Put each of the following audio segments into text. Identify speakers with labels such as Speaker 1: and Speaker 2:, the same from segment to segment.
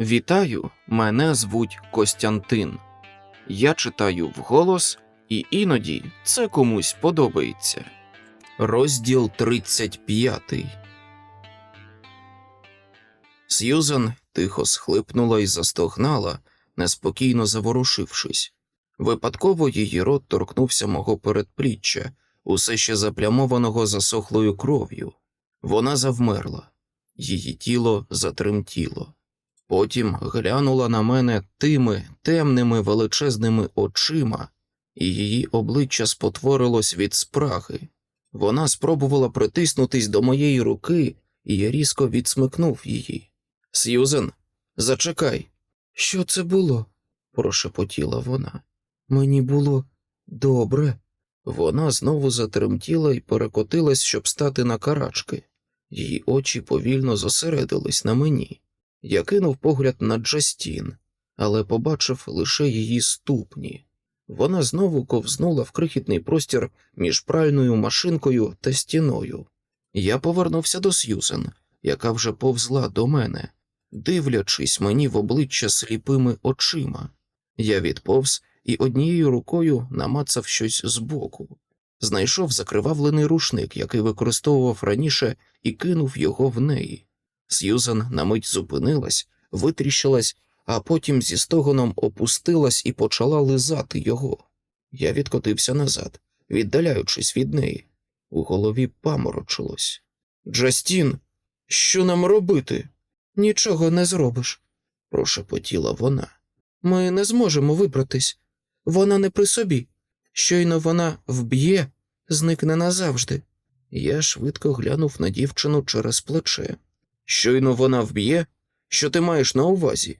Speaker 1: Вітаю, мене звуть Костянтин. Я читаю вголос, і іноді це комусь подобається. Розділ 35 Сьюзан тихо схлипнула і застогнала, неспокійно заворушившись. Випадково її рот торкнувся мого передпліччя, усе ще заплямованого засохлою кров'ю. Вона завмерла, її тіло затремтіло. Потім глянула на мене тими темними величезними очима, і її обличчя спотворилось від спраги. Вона спробувала притиснутись до моєї руки, і я різко відсмикнув її. Сьюзен, зачекай. Що це було? прошепотіла вона. Мені було добре. Вона знову затремтіла і перекотилась, щоб стати на карачки. Її очі повільно зосередились на мені. Я кинув погляд на Джастін, але побачив лише її ступні. Вона знову ковзнула в крихітний простір між пральною машинкою та стіною. Я повернувся до Сьюзен, яка вже повзла до мене, дивлячись мені в обличчя сліпими очима. Я відповз і однією рукою намацав щось збоку. Знайшов закривавлений рушник, який використовував раніше, і кинув його в неї. Сьюзан на мить зупинилась, витріщилась, а потім зі стогоном опустилась і почала лизати його. Я відкотився назад, віддаляючись від неї. У голові паморочилось. Джастін, що нам робити? Нічого не зробиш, прошепотіла вона. Ми не зможемо вибратись. Вона не при собі. Щойно вона вб'є, зникне назавжди. Я швидко глянув на дівчину через плече. Щойно вона вб'є, що ти маєш на увазі?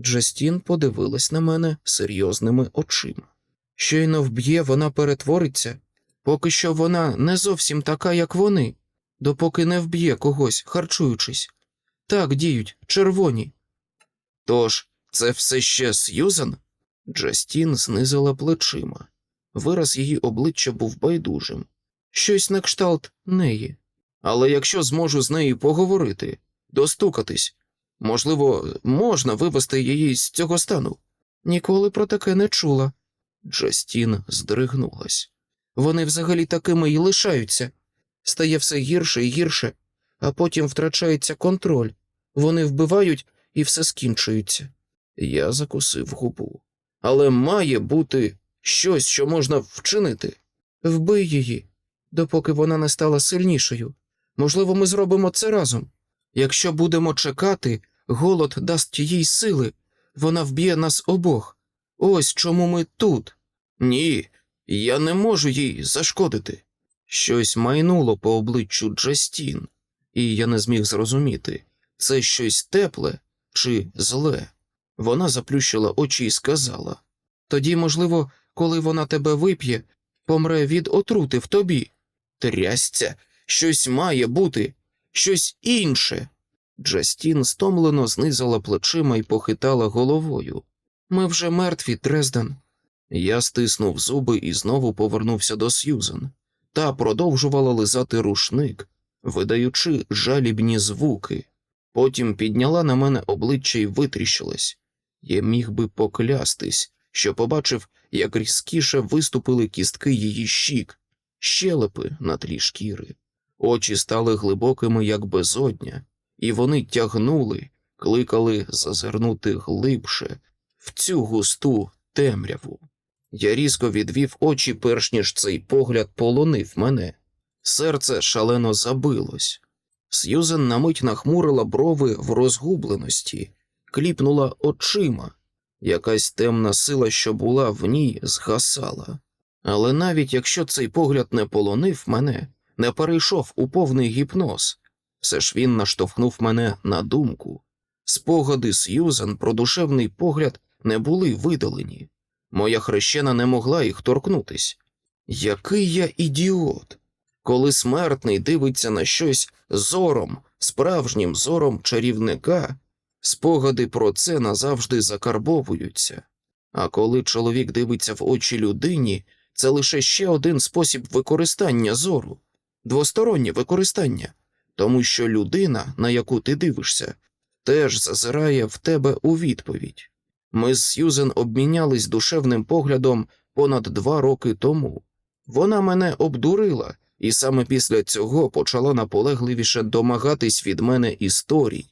Speaker 1: Джастін подивилась на мене серйозними очима. Щойно вб'є, вона перетвориться, поки що вона не зовсім така, як вони, допоки не вб'є когось, харчуючись. Так діють червоні. Тож, це все ще Сьюзан? Джастін знизила плечима. Вираз її обличчя був байдужим. Щось на кшталт неї. Але якщо зможу з нею поговорити, достукатись, можливо, можна вивести її з цього стану. Ніколи про таке не чула. Джастін здригнулась. Вони взагалі такими й лишаються. Стає все гірше і гірше, а потім втрачається контроль. Вони вбивають і все скінчується. Я закусив губу. Але має бути щось, що можна вчинити. Вбий її, допоки вона не стала сильнішою. Можливо, ми зробимо це разом. Якщо будемо чекати, голод дасть їй сили, вона вб'є нас обох. Ось чому ми тут. Ні, я не можу їй зашкодити. Щось майнуло по обличчю Джастін, і я не зміг зрозуміти, це щось тепле чи зле. Вона заплющила очі і сказала тоді, можливо, коли вона тебе вип'є, помре від отрути в тобі. Трясця, щось має бути, щось інше. Джастін стомлено знизила плечима і похитала головою. Ми вже мертві, Дрезден. Я стиснув зуби і знову повернувся до Сьюзен. Та продовжувала лизати рушник, видаючи жалібні звуки. Потім підняла на мене обличчя і витріщилась. Я міг би поклястись, що побачив, як різкіше виступили кістки її щік, щелепи на тлі шкіри. Очі стали глибокими, як безодня, і вони тягнули, кликали зазирнути глибше в цю густу темряву. Я різко відвів очі, перш ніж цей погляд полонив мене. Серце шалено забилось. Сьюзен на мить нахмурила брови в розгубленості, кліпнула очима. Якась темна сила, що була в ній, згасала. Але навіть якщо цей погляд не полонив мене, не перейшов у повний гіпноз, все ж він наштовхнув мене на думку. Спогади Сьюзен про душевний погляд не були видалені. Моя хрещена не могла їх торкнутись. Який я ідіот! Коли смертний дивиться на щось зором, справжнім зором чарівника, спогади про це назавжди закарбовуються. А коли чоловік дивиться в очі людині, це лише ще один спосіб використання зору, двостороннє використання, тому що людина, на яку ти дивишся, теж зазирає в тебе у відповідь. Ми з Сьюзен обмінялись душевним поглядом понад два роки тому. Вона мене обдурила, і саме після цього почала наполегливіше домагатись від мене історій.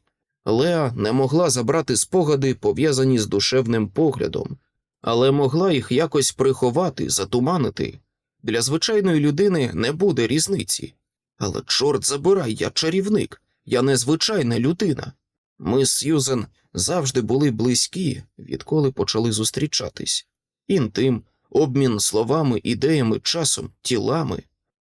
Speaker 1: Леа не могла забрати спогади, пов'язані з душевним поглядом, але могла їх якось приховати, затуманити. Для звичайної людини не буде різниці. Але, чорт забирай, я чарівник, я незвичайна людина. Ми з Сьюзен завжди були близькі, відколи почали зустрічатись. Інтим, обмін словами, ідеями, часом, тілами.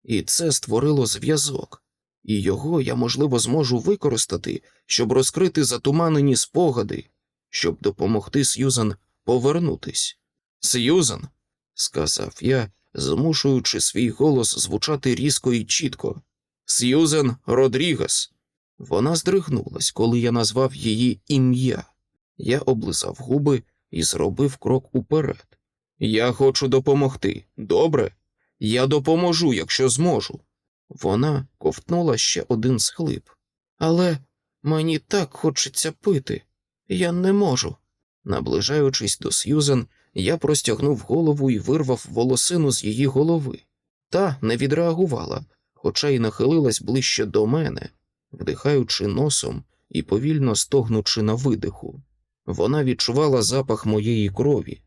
Speaker 1: І це створило зв'язок. І його я, можливо, зможу використати, щоб розкрити затуманені спогади, щоб допомогти Сьюзен повернутись. Сьюзен, сказав я, змушуючи свій голос звучати різко і чітко. Сьюзен Родрігес. Вона здригнулась, коли я назвав її ім'я. Я облизав губи і зробив крок уперед. Я хочу допомогти. Добре? Я допоможу, якщо зможу. Вона ковтнула ще один схлип. Але мені так хочеться пити. Я не можу. Наближаючись до Сьюзен, я простягнув голову і вирвав волосину з її голови. Та не відреагувала, хоча й нахилилась ближче до мене, вдихаючи носом і повільно стогнучи на видиху. Вона відчувала запах моєї крові.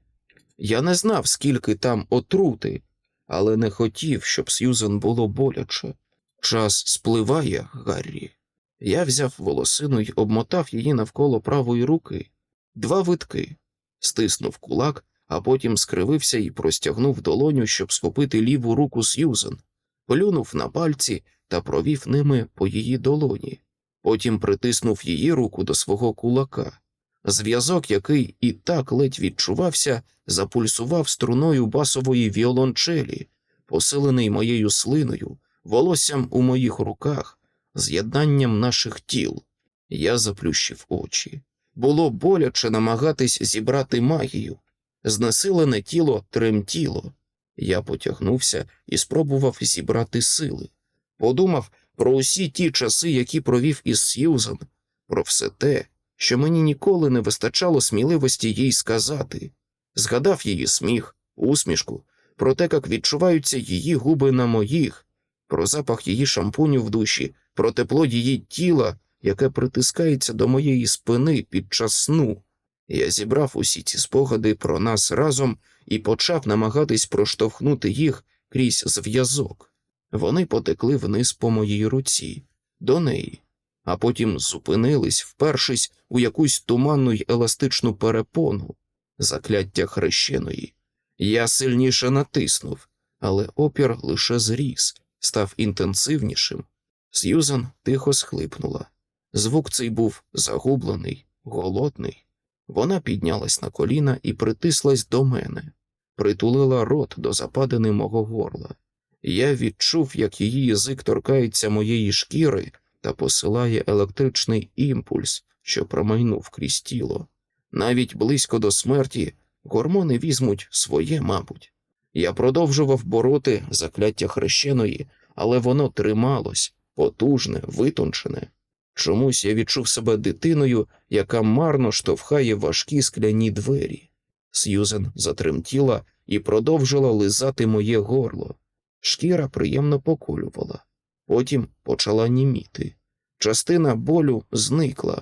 Speaker 1: Я не знав, скільки там отрути, але не хотів, щоб Сьюзен було боляче. Час спливає, Гаррі. Я взяв волосину й обмотав її навколо правої руки, два витки, стиснув кулак, а потім скривився і простягнув долоню, щоб схопити ліву руку Сьюзен, плюнув на пальці та провів ними по її долоні. Потім притиснув її руку до свого кулака. Зв'язок, який і так ледь відчувався, запульсував струною басової віолончелі, посилений моєю слиною, волоссям у моїх руках, з'єднанням наших тіл. Я заплющив очі. Було боляче намагатись зібрати магію. Знесилене тіло тремтіло. Я потягнувся і спробував зібрати сили. Подумав про усі ті часи, які провів із Сьюзан, про все те, що мені ніколи не вистачало сміливості їй сказати. Згадав її сміх, усмішку, про те, як відчуваються її губи на моїх, про запах її шампуню в душі, про тепло її тіла, яке притискається до моєї спини під час сну. Я зібрав усі ці спогади про нас разом і почав намагатись проштовхнути їх крізь зв'язок. Вони потекли вниз по моїй руці, до неї, а потім зупинились, впершись у якусь туманну й еластичну перепону, закляття хрещеної. Я сильніше натиснув, але опір лише зріс, став інтенсивнішим. Сьюзан тихо схлипнула. Звук цей був загублений, голодний. Вона піднялась на коліна і притислась до мене, притулила рот до западини мого горла. Я відчув, як її язик торкається моєї шкіри та посилає електричний імпульс, що промайнув крізь тіло. Навіть близько до смерті гормони візьмуть своє, мабуть. Я продовжував бороти закляття хрещеної, але воно трималось, потужне, витончене. Чомусь я відчув себе дитиною, яка марно штовхає важкі скляні двері. Сьюзен затремтіла і продовжила лизати моє горло. Шкіра приємно поколювала, потім почала німіти. Частина болю зникла,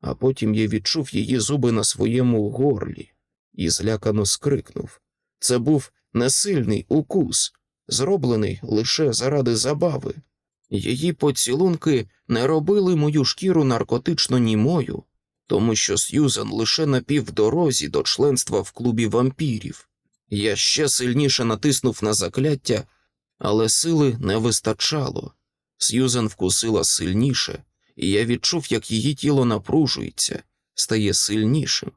Speaker 1: а потім я відчув її зуби на своєму горлі і злякано скрикнув. Це був несильний укус, зроблений лише заради забави. Її поцілунки не робили мою шкіру наркотично німою, тому що Сьюзен лише на півдорозі до членства в клубі вампірів. Я ще сильніше натиснув на закляття, але сили не вистачало. Сьюзен вкусила сильніше, і я відчув, як її тіло напружується, стає сильнішим.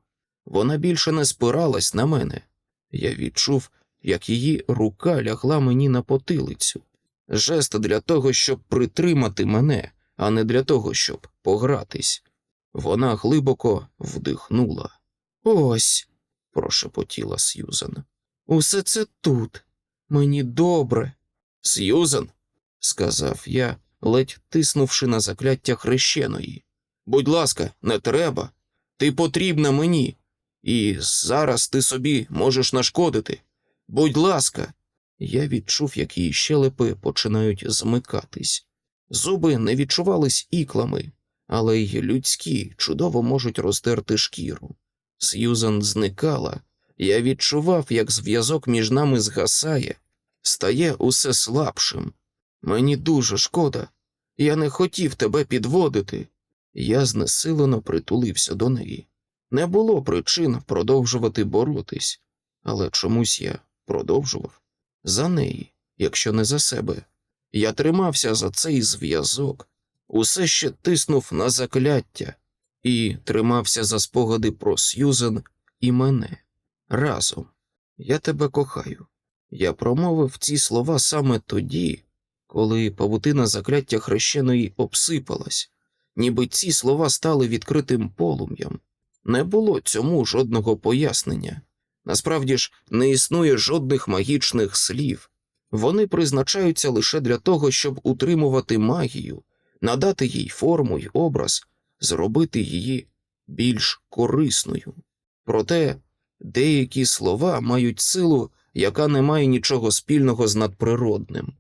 Speaker 1: Вона більше не спиралась на мене. Я відчув, як її рука лягла мені на потилицю. Жест для того, щоб притримати мене, а не для того, щоб погратись. Вона глибоко вдихнула. Ось, прошепотіла Сьюзан. Усе це тут. Мені добре. Сьюзан, сказав я, ледь тиснувши на закляття хрещеної. Будь ласка, не треба. Ти потрібна мені. І зараз ти собі можеш нашкодити. Будь ласка. Я відчув, як її щелепи починають змикатись. Зуби не відчувались іклами, але й людські чудово можуть роздерти шкіру. Сьюзан зникала. Я відчував, як зв'язок між нами згасає, стає усе слабшим. Мені дуже шкода. Я не хотів тебе підводити. Я знесилено притулився до неї. Не було причин продовжувати боротись, але чомусь я продовжував за неї, якщо не за себе. Я тримався за цей зв'язок, усе ще тиснув на закляття і тримався за спогади про Сьюзен і мене. Разом. Я тебе кохаю. Я промовив ці слова саме тоді, коли павутина закляття хрещеної обсипалась, ніби ці слова стали відкритим полум'ям. Не було цьому жодного пояснення. Насправді ж не існує жодних магічних слів. Вони призначаються лише для того, щоб утримувати магію, надати їй форму й образ, зробити її більш корисною. Проте деякі слова мають силу, яка не має нічого спільного з надприродним.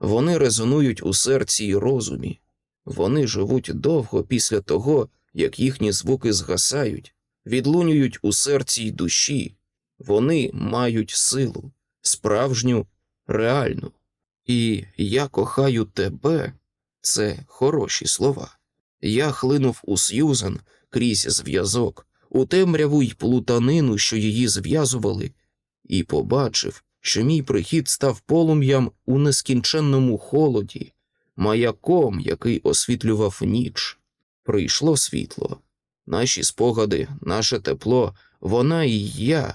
Speaker 1: Вони резонують у серці й розумі, вони живуть довго після того, як їхні звуки згасають, відлунюють у серці й душі, вони мають силу, справжню, реальну. І я кохаю тебе це хороші слова. Я хлинув у Сьюзан крізь зв'язок, у темряву й плутанину, що її зв'язували, і побачив, що мій прихід став полум'ям у нескінченному холоді, маяком, який освітлював ніч. Прийшло світло, наші спогади, наше тепло, вона і я.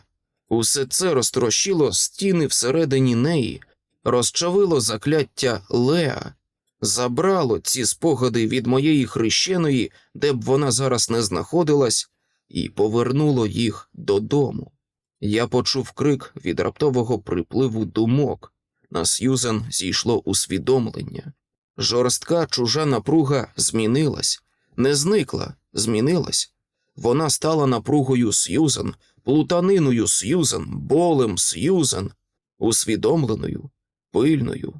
Speaker 1: Усе це розтрощило стіни всередині неї, розчавило закляття Леа, забрало ці спогади від моєї хрещеної, де б вона зараз не знаходилась, і повернуло їх додому. Я почув крик від раптового припливу думок. На Сьюзен зійшло усвідомлення. Жорстка чужа напруга змінилась, не зникла, змінилась. Вона стала напругою Сьюзен, плутаниною Сьюзен, болем Сьюзен, усвідомленою, пильною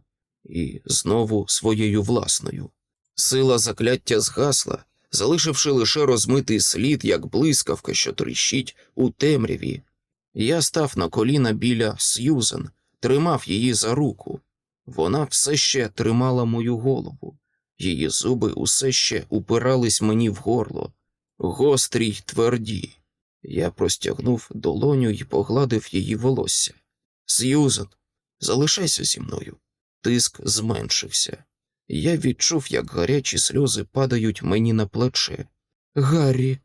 Speaker 1: і знову своєю власною. Сила закляття згасла, залишивши лише розмитий слід, як блискавка, що тріщить у темряві. Я став на коліна біля Сьюзен, тримав її за руку. Вона все ще тримала мою голову, її зуби усе ще упирались мені в горло, гострі й тверді. Я простягнув долоню і погладив її волосся. Сьюзен, залишайся зі мною. Тиск зменшився. Я відчув, як гарячі сльози падають мені на плече. Гаррі,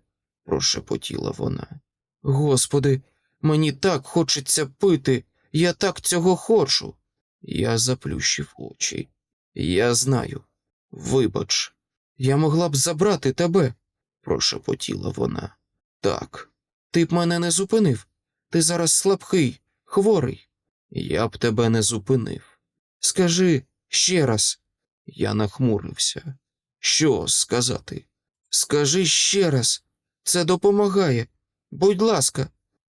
Speaker 1: прошепотіла вона. Господи, мені так хочеться пити, я так цього хочу. Я заплющив очі. Я знаю. Вибач, я могла б забрати тебе, прошепотіла вона. Так, ти б мене не зупинив. Ти зараз слабкий, хворий. Я б тебе не зупинив. Скажи ще раз. Я нахмурився. Що сказати? Скажи ще раз, це допомагає. Будь ласка,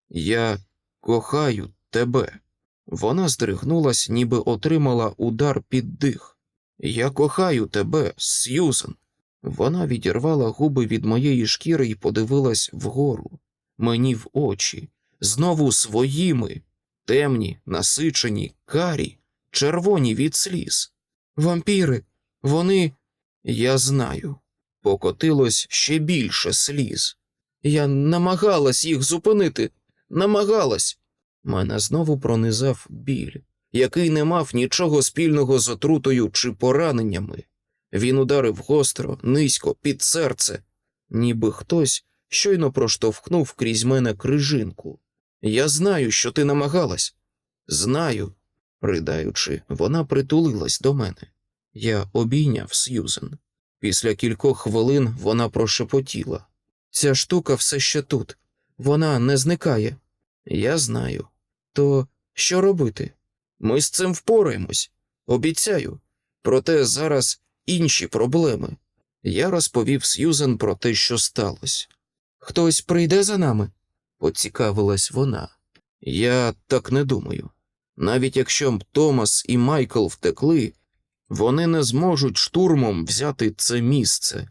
Speaker 1: я кохаю тебе. Вона здригнулась, ніби отримала удар під дих. Я кохаю тебе, Сьюзен. Вона відірвала губи від моєї шкіри і подивилась вгору, мені в очі, знову своїми, темні, насичені, карі, червоні від сліз. Вампіри, вони. Я знаю. Покотилось ще більше сліз. Я намагалась їх зупинити, намагалась. Мене знову пронизав біль, який не мав нічого спільного з отрутою чи пораненнями. Він ударив гостро, низько, під серце, ніби хтось щойно проштовхнув крізь мене крижинку. Я знаю, що ти намагалась. Знаю. Придаючи, вона притулилась до мене. Я обійняв Сьюзен. Після кількох хвилин вона прошепотіла. Ця штука все ще тут. Вона не зникає. Я знаю. То що робити? Ми з цим впораємось, обіцяю. Проте зараз інші проблеми. Я розповів Сьюзен про те, що сталося. Хтось прийде за нами? поцікавилась вона. Я так не думаю. Навіть якщо б Томас і Майкл втекли, вони не зможуть штурмом взяти це місце,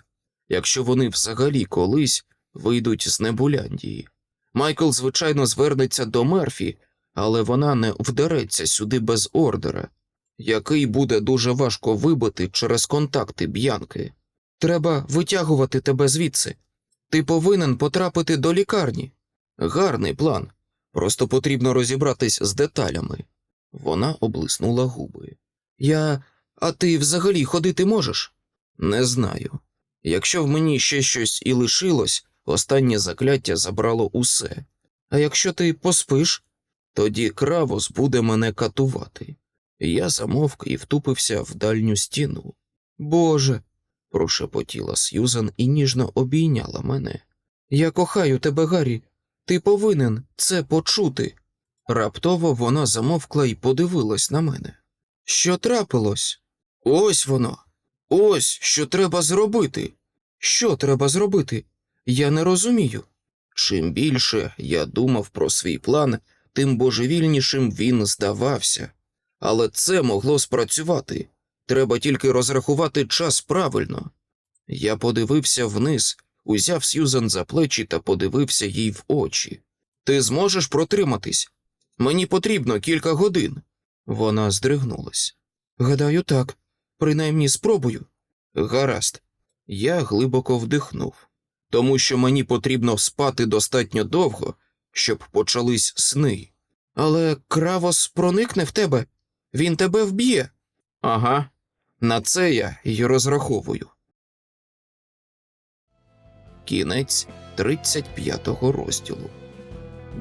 Speaker 1: якщо вони взагалі колись вийдуть з Небуляндії. Майкл, звичайно, звернеться до Мерфі, але вона не вдереться сюди без ордера, який буде дуже важко вибити через контакти б'янки. Треба витягувати тебе звідси. Ти повинен потрапити до лікарні. Гарний план. Просто потрібно розібратись з деталями. Вона облиснула губи. Я. А ти взагалі ходити можеш? Не знаю. Якщо в мені ще щось і лишилось, останнє закляття забрало усе. А якщо ти поспиш, тоді кравос буде мене катувати. Я замовк і втупився в дальню стіну. Боже. Прошепотіла Сьюзан і ніжно обійняла мене. Я кохаю тебе, Гаррі. Ти повинен це почути. Раптово вона замовкла і подивилась на мене. Що трапилось? Ось воно. Ось що треба зробити. Що треба зробити? Я не розумію. Чим більше я думав про свій план, тим божевільнішим він здавався. Але це могло спрацювати. Треба тільки розрахувати час правильно. Я подивився вниз, узяв Сьюзан за плечі та подивився їй в очі. Ти зможеш протриматись? Мені потрібно кілька годин. Вона здригнулась. Гадаю, так. Принаймні спробую. Гаразд. Я глибоко вдихнув, тому що мені потрібно спати достатньо довго, щоб почались сни. Але кравос проникне в тебе, він тебе вб'є. Ага, на це я й розраховую. Кінець 35-го розділу.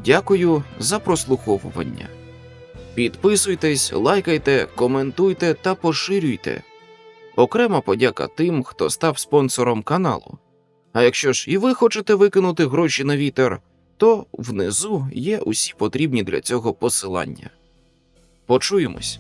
Speaker 1: Дякую за прослуховування. Підписуйтесь, лайкайте, коментуйте та поширюйте. Окрема подяка тим, хто став спонсором каналу. А якщо ж і ви хочете викинути гроші на вітер, то внизу є усі потрібні для цього посилання. Почуємось.